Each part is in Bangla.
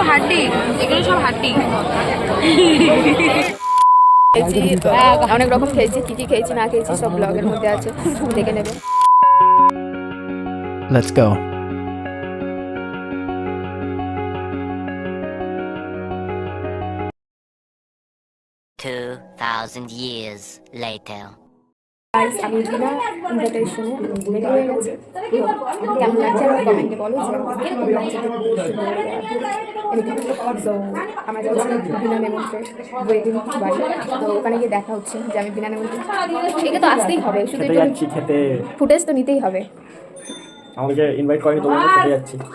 সব হাড্ডি এগুলো সব হাড্ডি খেয়েছি অনেক রকম খেয়েছি কি কি খেয়েছি না খেয়েছি সব ব্লগের মধ্যে আছে দেখে নেবে Let's go. Two thousand years later. Guys আমি বিনা ইনভিটেশনে রেডি হয়ে গেছি। কেমন লাগছে আমার কমেন্টে বলো আমাকে লাগছে? আমরা যাচ্ছি বিনা নেমন্ত্রে ওয়েডিং বাড়ি। তো ওখানে গিয়ে দেখা হচ্ছে যে আমি বিনা নেমন্ত্রে এটা তো আসতেই হবে শুধু একটু ফুটেজ তো নিতেই হবে। আমাকে ইনভাইট করেনি তোমাকে খেতে যাচ্ছি। তো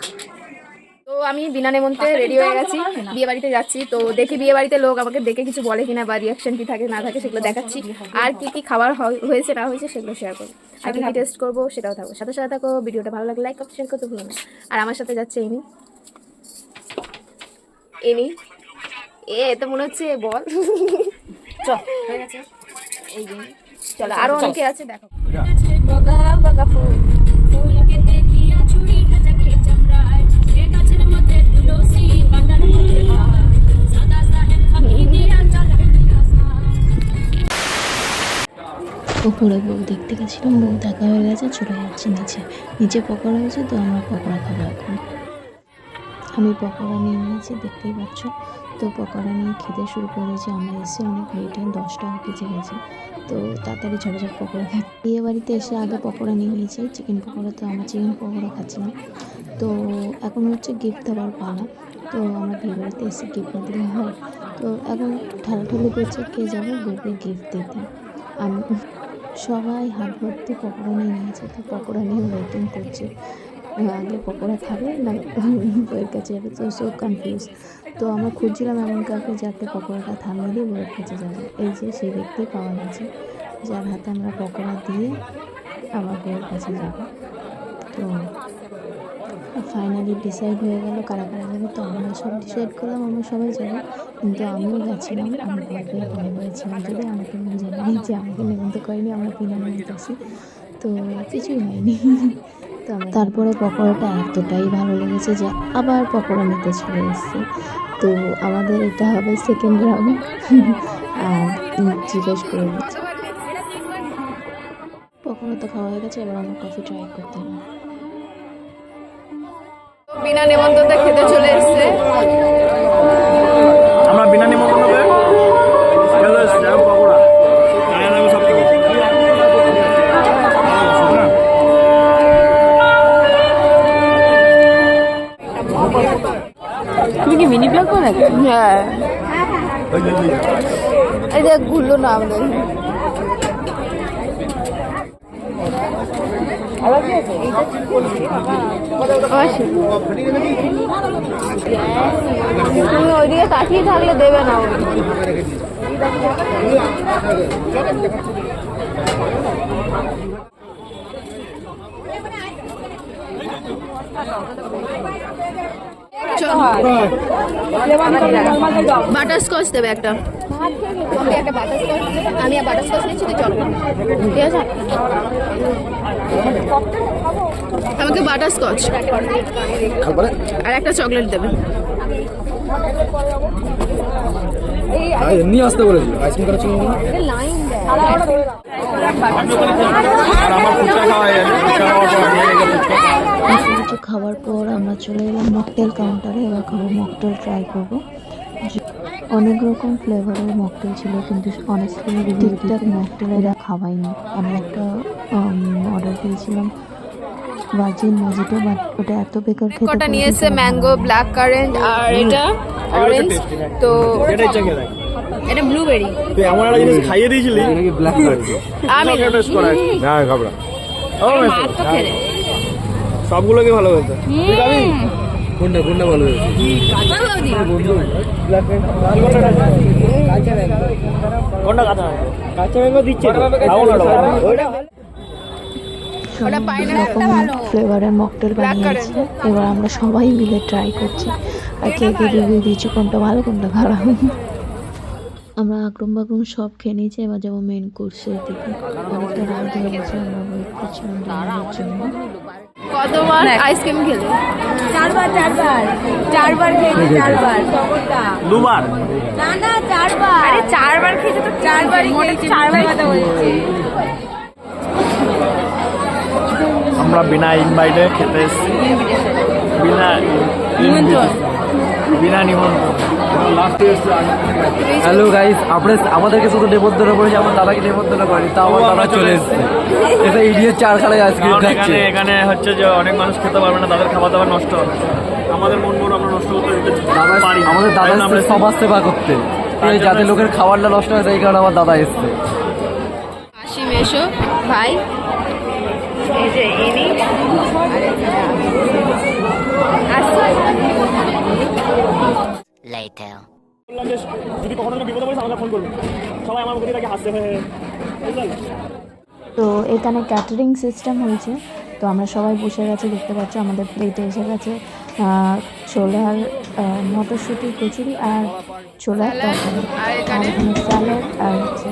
আমি বিনা নেমন্ত্রে রেডি হয়ে গেছি বিয়ে বাড়িতে যাচ্ছি। তো দেখি বিয়ে বাড়িতে লোক আমাকে দেখে কিছু বলে কিনা বা রিয়াকশন কি থাকে না থাকে সেগুলো দেখাচ্ছি। আর কি কি খাবার হয়- হয়েছে না হয়েছে সেগুলো শেয়ার করব। আর কি টেস্ট করব সেটাও থাকব। সাথে সাথে থাকো ভিডিওটা ভালো লাগলে লাইক শেয়ার করতে ভুলো না। আর আমার সাথে যাচ্ছে এমি। এমি? এ তো মনে হচ্ছে বল। চল। এই চলো আরও অনেকে আছে দেখো। বগা বগা ফুল। উপরে বউ দেখতে গেছিলাম, বউ দেখা হয়ে গেছে, চলে যাচ্ছে নিচে। নিচে পকোড়া হয়েছে তো আমরা পকোড়া খাব এখন। আমি পকোড়া নিয়ে নিয়েছি, দেখতেই পাচ্ছ। তো পকোড়া নিয়ে খেতে শুরু করেছি, আমরা এসে অনেক লেটে দশটা বেজে গেছে তো তাড়াতাড়ি ছোটো ছোটো পকোড়া খাই। বিয়ে বাড়িতে এসে আগে পকোড়া নিয়ে নিয়েছি চিকেন পকোড়া তো আমরা চিকেন পকোড়া খাচ্ছিলাম। তো এখন হচ্ছে গিফট দেওয়ার পালা। তো আমরা বিয়ে বাড়িতে এসে গিফট না দিলে হয়। তো এখন ঠেলাঠেলি করছে, কে যাবে? বউকে গিফট দিতে। আমি সবাই হাত ভর্তি পকোড়া নিয়ে নিয়েছে তো পকোড়া নিয়ে ওয়েটিং করছে আগে পকোড়া খাবে না বইয়ের কাছে যাবে তো সো কনফিউজ তো আমরা খুঁজছিলাম এমন কাউকে যাতে পকোড়াটা থামিয়ে দিয়ে বইয়ের কাছে যাবে। এই যে সেই ব্যক্তি পাওয়া গেছে, যার হাতে আমরা পকোড়া দিয়ে আমার বইয়ের কাছে যাব। তো ফাইনালি ডিসাইড হয়ে গেল কারা কারা যাবে তো আমরা সব ডিসাইড করলাম আমরা সবাই যাব। কিন্তু আমিও গেছিলাম আমি ভয় ভয় পেয়েছিলাম যদি আমাকে জানি যে আমাকে নেমন্ত করেনি আমরা কিনে নিতেছি তো কিছুই হয়নি। তো তারপরে পকোড়াটা এতটাই ভালো লেগেছে যে আবার পকোড়া নিতে চলে এসেছে। তো আমাদের এটা হবে সেকেন্ড রাউন্ড আর জিজ্ঞেস করে দিচ্ছি পকোড়া তো খাওয়া হয়ে গেছে এবার আমার কফি ট্রাই করতে হবে। বিনা নেমন্তন্তে খেতে চলে এসছে। আমরা বিনা হ্যাঁ, খাব। তুমি কি মিনি ব্লগ করে হ্যাঁ। এই দেখ ঘুরলো না আমাদের তুমি ওইদিকে তাকিয়ে থাকলে দেবে না ও। বাটার স্কচ দেবে একটা। আমি একটা বাটার আমি আর বাটার নিচ্ছি তুই চলো। ঠিক আছে? আমাকে বাটার স্কচ আর একটা চকলেট দেবে। নিয়ে আসতে বলেছিল। আইসক্রিম করার জন্য আর আমার ফুচকা খাওয়া হয়ে গেছে ফুচকা কিছু খাওয়ার পর আমরা চলে এলাম মকটেল কাউন্টারে এবার খাব মকটেল ট্রাই করব। অনেক রকম ফ্লেভারের মকটেল ছিল কিন্তু অনেস্টলি ঠিকঠাক মকটেল এরা খাওয়াইনি। আমি একটা অর্ডার দিয়েছিলাম ভার্জিন মজিটো বাট ওটা এত বেকার খেতে কটা কোনো নিয়ে এসছে কিছু ভালো ম্যাঙ্গো ব্ল্যাক কারেন্ট আর এটা অরেঞ্জ তো এটা ব্লুবেরি তুই এমন একটা জিনিস খাইয়ে দিয়েছিলি? ব্ল্যাক আমি। করা। না ও ভালো হয়েছে? তুই খাবি? কোনটা কোনটা ভালো হয়েছে? কোনটা কাঁচা কাঁচা ম্যাঙ্গো দিচ্ছে। খাব না ওটা ওটা পাইনাপেল রকম ফ্লেভারের মকটেল বানিয়েছি। এবার আমরা সবাই মিলে ট্রাই করছি। আর কে কে রিভিউ দিয়েছি কোনটা ভালো কোনটা খারাপ? আমরা আক্রম বাক্রম সব খেয়ে নিয়েছি এবার যাব মেন কোর্সের দিকে। অনেকটা রাত হয়ে গেছে আমরা ওয়েট করছিলাম ডিনারের জন্য কতবার আইসক্রিম খেলে? চারবার চারবার। চারবার খেয়েছি চারবার। দুবার? না না চারবার। আরে চারবার খেয়েছে তো চারবারই খেয়েছি চারবার কথা বলছি আমরা বিনা ইনভাইটে খেতে এসেছি। বিনা নিমন্ত্রণ। বিনা নিমন্ত্রণ। হ্যালো গাইস আমরা আমাদেরকে শুধু নেমন্তন্ন করেছে আমার দাদাকে নেমন্তন্ন করেনি তা আমার দাদা চলে এসছে। এটা চারখানায় আইসক্রিম কারণ খাচ্ছে। এখানে এখানে হচ্ছে যে অনেক মানুষ খেতে পারবে না তাদের খাবার দাবার নষ্ট হবে আমাদের মন মন আমরা নষ্ট করতে দিতে দাদা পারি আমাদের দাদা এসছে সমাজ সেবা করতে। এই যাতে লোকের খাবারটা নষ্ট হয় সেই কারণে আমার দাদা এসছে। আসি মেশো ভাই। এই যে ইনি Later. বললাম যে যদি কখনো কোনো বিপদে পড়িস আমাকে ফোন করবি। সবাই আমার মুখে তাকে হাসতে হয়ে বুঝলেন? তো এখানে ক্যাটারিং সিস্টেম হয়েছে। তো আমরা সবাই বসে গেছি দেখতে পাচ্ছ আমাদের প্লেটে এসে গেছে। আহ, ছোলার আহ, মটরশুঁটি কচুরি আর ছোলার তরকারি। আর এখানে? স্যালাড হচ্ছে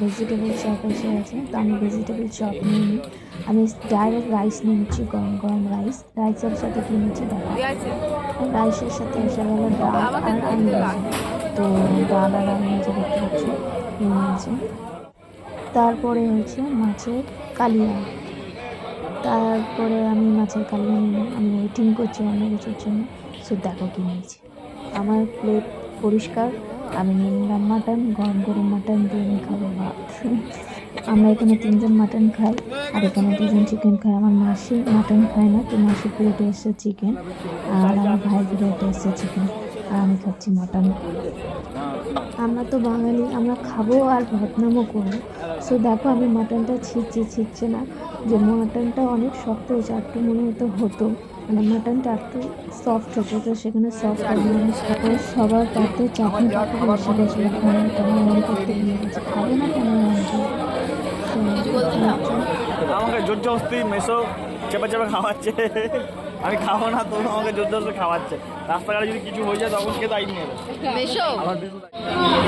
ভেজিটেবল চপ এসে গেছে। তো আমি ভেজিটেবল চপ নিয়ে নিই। আমি ডাইরেক্ট রাইস নিয়ে নিচ্ছি গরম গরম রাইস রাইসের সাথে কিনেছি দেখা। রাইসের সাথে এসে গেলো ডাল আর আলু তো ডাল আর আলু ভাজা দেখতে পাচ্ছি নিয়ে নিয়েছি তারপরে হচ্ছে মাছের কালিয়া। তারপরে আমি মাছের কালিয়া নিলাম। আমি ওয়েটিং করছি অন্য কিছুর জন্য। সো দেখো কী নিয়েছি আমার প্লেট পরিষ্কার। আমি নিলাম মাটন গরম গরম মাটন দিয়ে আমি খাব ভাত। আমরা এখানে তিনজন মাটন খাই, আর এখানে দুজন চিকেন খাই। আমার মাসি মাটন খায় না, তো মাসি প্লেটে এসছে চিকেন আর আমার ভাই প্লেটে এসছে চিকেন আর আমি খাচ্ছি মাটন আমরা তো বাঙালি, আমরা খাব আর বদনামও করব। সো দেখো, আমি মাটনটা ছিঁচ্ছি ছিঁচ্ছে না। যে মাটনটা অনেক শক্ত হয়েছে একটু মনে হতো হতো। মানে মাটনটা একটু সফট হতো, তো সেখানে সফট না সবার পাতে চাটনি মনে করতে খাবে না কেন? আমাকে জোর জবস্তি মেসো চেপে চেপে খাওয়াচ্ছে। আমি খাব না তো আমাকে জোর জবস্তি খাওয়াচ্ছে। রাস্তাঘাটে যদি কিছু হয়ে যায় তখন কে দায়িত্ব নেবে?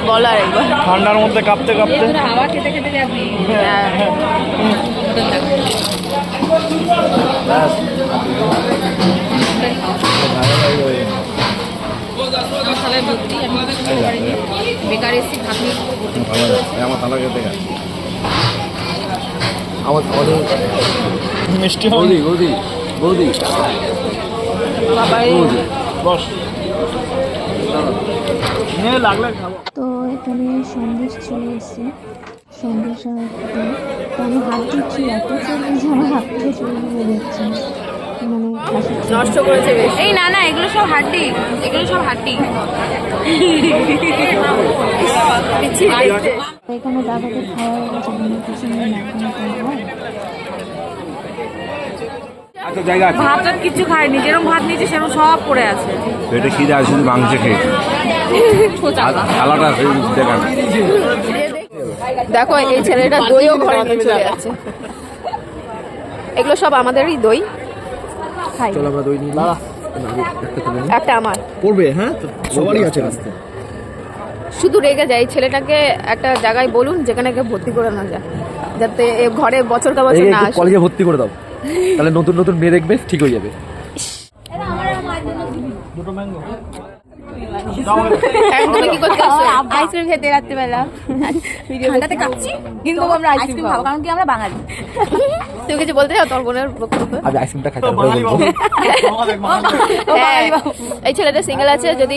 বলো একবার। ঠান্ডার মধ্যে কাঁপতে কাঁপতে। হাওয়া খেতে খেতে যাবি মশলায় ভর্তি খেতে ভাবনি আমার আমাদের মিষ্টি বৌদি বৌদি বৌদি। বস। তো এখানে সন্দেশ চলে এসছে। সন্দেশ আমি হাত দিচ্ছি এত চলে যে আমার হাত থেকে চলে যাচ্ছে। মানে। নষ্ট করেছে বেশ। এই না না এগুলো সব হাড্ডি। এগুলো সব হাড্ডি। এখানে দাদাকে আচ্ছা জায়গা আছে। ভাত কিছু খায়নি যেরকম ভাত নিয়েছে সেরকম সব পড়ে আছে। এটা কি দেয় মাংস খেয়ে। থালাটা দেখান। দেখো এই ছেলেটা দইও ঘরে চলে যাচ্ছে। এগুলো সব আমাদেরই দই। খাই। চল আমরা দই নিই বাবা একটা আমার। পড়বে হ্যাঁ? সবারই আছে রাস্তা শুধু রেগে যায়। ছেলেটাকে একটা জায়গায় বলুন যেখানে একে ভর্তি করে না যায়। যাতে এ ঘরে বছর কা বছর না আসে। কলেজে ভর্তি করে দাও। তাহলে নতুন নতুন মেয়ে দেখবে ঠিক হয়ে যাবে। দুটো ম্যাঙ্গো। তুমি কি করতে আইসক্রিম খেতে রাত্রিবেলা। ঠান্ডাতে কিন্তু আমরা আইসক্রিম খাব কারণ কি আমরা বাঙালি। তুমি কিছু বলতে চাও? তোর বোনের বক্তব্য। আমি আইসক্রিমটা খাই। হ্যাঁ, এই ছেলেটা সিঙ্গেল আছে যদি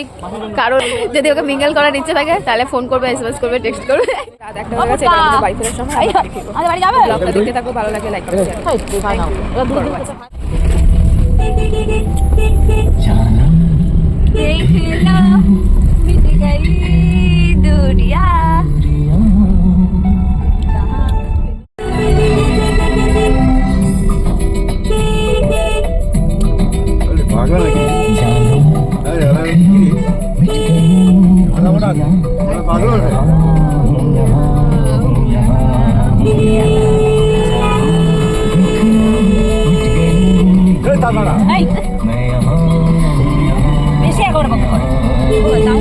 কারোর যদি ওকে মিঙ্গেল করার ইচ্ছে থাকে তাহলে ফোন করবে এসএমএস করবে টেক্সট করবে। রাত একটা হয়ে গেছে আমাদের বাড়ি ফেরার সময়। আমাদের বাড়ি যাবে? ব্লগটা দেখতে থাকো ভালো লাগে লাইক করো share করো। দুরিয়া পাগল নাকি পাগল বেশি একবার বকবক করে 我当